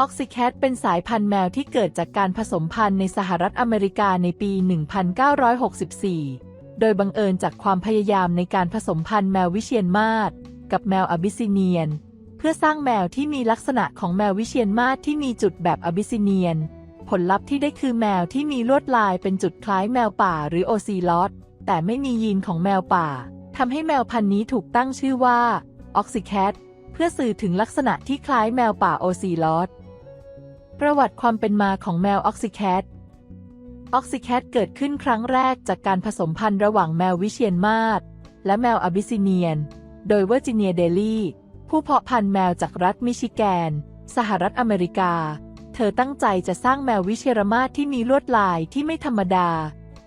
ออกซิแคทเป็นสายพันธุ์แมวที่เกิดจากการผสมพันธุ์ในสหรัฐอเมริกาในปี 1964 โดยบังเอิญจากความพยายามในการผสมพันธุ์แมววิเชียนมาศกับแมวอบิสซิเนียน เพื่อสร้างแมวที่มีลักษณะของแมววิเชียนมาศที่มีจุดแบบอบิสซิเนียน ผลลัพธ์ที่ได้คือแมวที่มีลวดลายเป็นจุดคล้ายแมวป่าหรือโอซีลอตแต่ไม่มียีนของแมวป่าทำให้แมวพันธุ์นี้ถูกตั้งชื่อว่าออกซิแคทเพื่อสื่อถึงลักษณะที่คล้ายแมวป่าโอซีลอต ประวัติความเป็นมาของแมวออกซิแคทออกซิแคทเกิดขึ้นครั้งแรกจากการผสมพันธุ์ระหว่างแมววิเชียนมาศและแมวอบิซิเนียน โดยเวอร์จิเนียเดลี่ผู้เพาะพันธุ์แมวจากรัฐมิชิแกน สหรัฐอเมริกา เธอตั้งใจจะสร้างแมววิเชียรมาศที่มีลวดลายที่ไม่ธรรมดา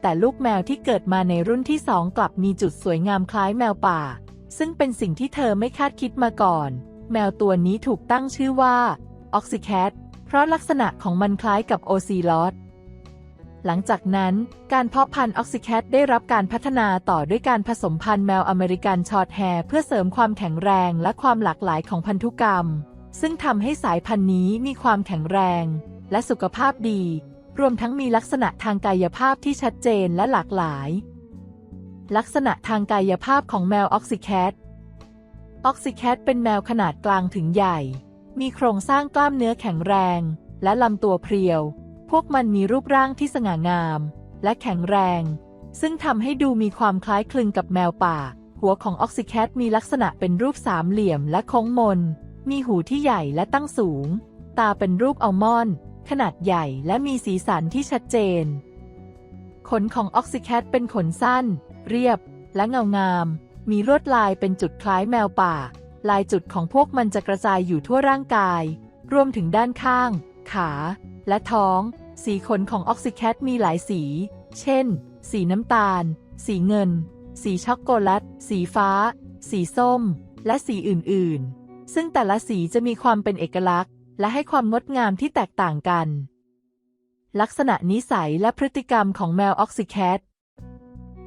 แต่ลูกแมวที่เกิดมาในรุ่นที่สองกลับมีจุดสวยงามคล้ายแมวป่า ซึ่งเป็นสิ่งที่เธอไม่คาดคิดมาก่อน แมวตัวนี้ถูกตั้งชื่อว่าออกซิแคท ราะลักษณะของมันคล้ายกับโอซีลอตหลังจากนั้น การเพาะพันธุ์ออกซิแคทได้รับการพัฒนาต่อด้วยการผสมพันธุ์แมวอเมริกันช็อตแฮร์เพื่อเสริมความแข็งแรงและความหลากหลายของพันธุกรรม ซึ่งทำให้สายพันธุ์นี้มีความแข็งแรง และสุขภาพดี รวมทั้งมีลักษณะทางกายภาพที่ชัดเจนและหลากหลาย ลักษณะทางกายภาพของแมวออกซิแคทออกซิแคทเป็นแมวขนาดกลางถึงใหญ่ มีโครงสร้างกล้ามเนื้อแข็งแรง และลำตัวเพรียว พวกมันมีรูปร่างที่สง่างาม และแข็งแรง ซึ่งทำให้ดูมีความคล้ายคลึงกับแมวป่า หัวของออกซิแคทมีลักษณะเป็นรูปสามเหลี่ยมและโค้งมน มีหูที่ใหญ่และตั้งสูง ตาเป็นรูปอัลมอนด์ขนาดใหญ่และมีสีสันที่ชัดเจน ขนของออกซิแคทเป็นขนสั้น เรียบ และเงางาม มีลวดลายเป็นจุดคล้ายแมวป่า ลายจุดของพวกมันจะกระจายอยู่ทั่วร่างกาย รวมถึงด้านข้าง ขา และท้อง สีขนของออกซิแคทมีหลายสี เช่น สีน้ำตาล สีเงิน สีช็อกโกแลต สีฟ้า สีส้ม และสีอื่นๆ ซึ่งแต่ละสีจะมีความเป็นเอกลักษณ์ และให้ความงดงามที่แตกต่างกัน ลักษณะนิสัยและพฤติกรรมของแมวออกซิแคท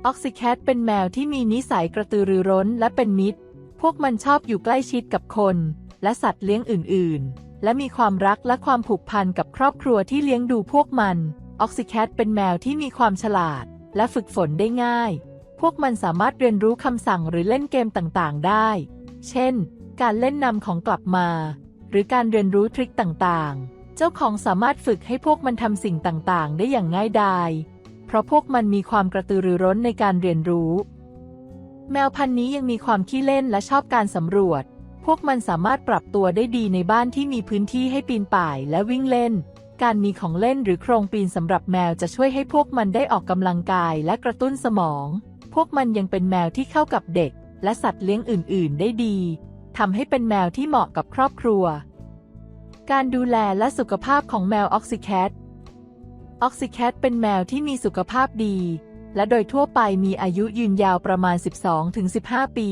ออกซิแคทเป็นแมวที่มีนิสัยกระตือรือร้นและเป็นมิตร พวกมันชอบอยู่ใกล้ชิดกับคน และสัตว์เลี้ยงอื่น ๆ และมีความรักและความผูกพันกับครอบครัวที่เลี้ยงดูพวกมัน ออกซิแคทเป็นแมวที่มีความฉลาด และฝึกฝนได้ง่าย พวกมันสามารถเรียนรู้คำสั่งหรือเล่นเกมต่าง ๆ ได้ เช่น การเล่นนำของกลับมา หรือการเรียนรู้ทริคต่าง ๆ เจ้าของสามารถฝึกให้พวกมันทำสิ่งต่าง ๆ ได้อย่างง่ายดาย เพราะพวกมันมีความกระตือรือร้นในการเรียนรู้ แมวพันธุ์นี้ยังมีความขี้เล่นและชอบการสำรวจ พวกมันสามารถปรับตัวได้ดีในบ้านที่มีพื้นที่ให้ปีนป่ายและวิ่งเล่น การมีของเล่นหรือโครงปีนสำหรับแมวจะช่วยให้พวกมันได้ออกกำลังกายและกระตุ้นสมอง พวกมันยังเป็นแมวที่เข้ากับเด็ก และสัตว์เลี้ยงอื่น ๆ ได้ดีทำให้เป็นแมวที่เหมาะกับครอบครัว การดูแลและสุขภาพของแมวออกซิแคทออกซิแคทเป็นแมวที่มีสุขภาพดี และโดยทั่วไปมีอายุยืนยาวประมาณ 12-15 ปี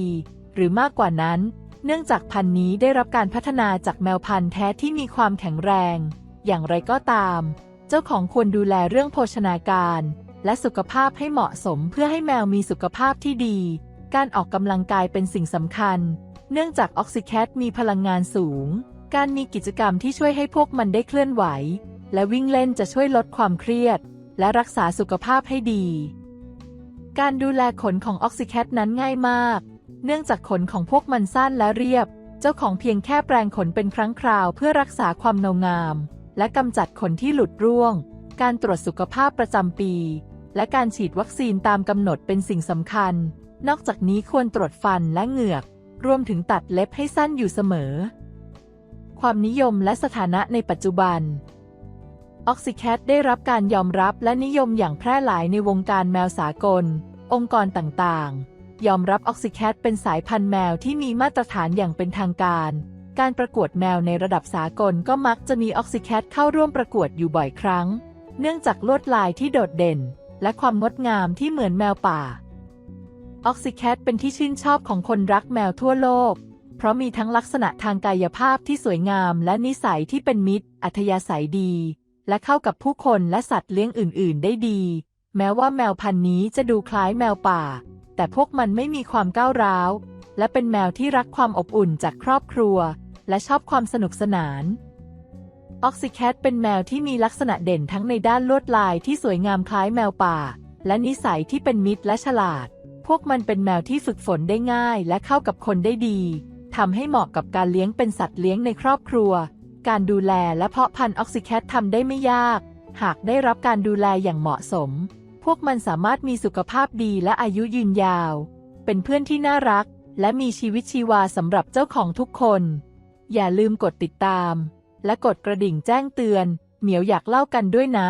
หรือมากกว่านั้น เนื่องจากพันธุ์นี้ได้รับการพัฒนาจากแมวพันธุ์แท้ที่มีความแข็งแรง อย่างไรก็ตาม เจ้าของควรดูแลเรื่องโภชนาการ และสุขภาพให้เหมาะสมเพื่อให้แมวมีสุขภาพที่ดี การออกกำลังกายเป็นสิ่งสำคัญ เนื่องจากออกซิแคทมีพลังงานสูง การมีกิจกรรมที่ช่วยให้พวกมันได้เคลื่อนไหว และวิ่งเล่นจะช่วยลดความเครียดและรักษาสุขภาพให้ดี การดูแลขนของออกซิแคทนั้นง่ายมาก เนื่องจากขนของพวกมันสั้นและเรียบ เจ้าของเพียงแค่แปรงขนเป็นครั้งคราวเพื่อรักษาความเงางาม และกำจัดขนที่หลุดร่วง การตรวจสุขภาพประจำปี และการฉีดวัคซีนตามกำหนดเป็นสิ่งสำคัญ นอกจากนี้ควรตรวจฟันและเหงือก รวมถึงตัดเล็บให้สั้นอยู่เสมอ ความนิยมและสถานะในปัจจุบัน ออกซิแคทได้รับการยอมรับและนิยมอย่างแพร่หลายในวงการแมวสากล องค์กรต่างๆ ยอมรับออกซิแคทเป็นสายพันธุ์แมวที่มีมาตรฐานอย่างเป็นทางการ การประกวดแมวในระดับสากลก็มักจะมีออกซิแคทเข้าร่วมประกวดอยู่บ่อยครั้ง เนื่องจากลวดลายที่โดดเด่น และความงดงามที่เหมือนแมวป่า ออกซิแคทเป็นที่ชื่นชอบของคนรักแมวทั่วโลกเพราะมีทั้งลักษณะทางกายภาพที่สวยงามและนิสัยที่เป็นมิตร อัธยาศัยดี และเข้ากับผู้คนและสัตว์เลี้ยงอื่น ๆ ได้ดี แม้ว่าแมวพันธุ์นี้จะดูคล้ายแมวป่า แต่พวกมันไม่มีความก้าวร้าว และเป็นแมวที่รักความอบอุ่นจากครอบครัว และชอบความสนุกสนานออกซิแคทเป็นแมวที่มีลักษณะเด่นทั้งในด้านลวดลายที่สวยงามคล้ายแมวป่า และนิสัยที่เป็นมิตรและฉลาด พวกมันเป็นแมวที่ฝึกฝนได้ง่ายและเข้ากับคนได้ดีทำให้เหมาะกับการเลี้ยงเป็นสัตว์เลี้ยงในครอบครัว การดูแลและเพาะพันธุ์ออกซิแคททำได้ไม่ยาก หากได้รับการดูแลอย่างเหมาะสม พวกมันสามารถมีสุขภาพดีและอายุยืนยาว เป็นเพื่อนที่น่ารัก และมีชีวิตชีวาสำหรับเจ้าของทุกคน อย่าลืมกดติดตาม และกดกระดิ่งแจ้งเตือน เหมียวอยากเล่ากันด้วยนะ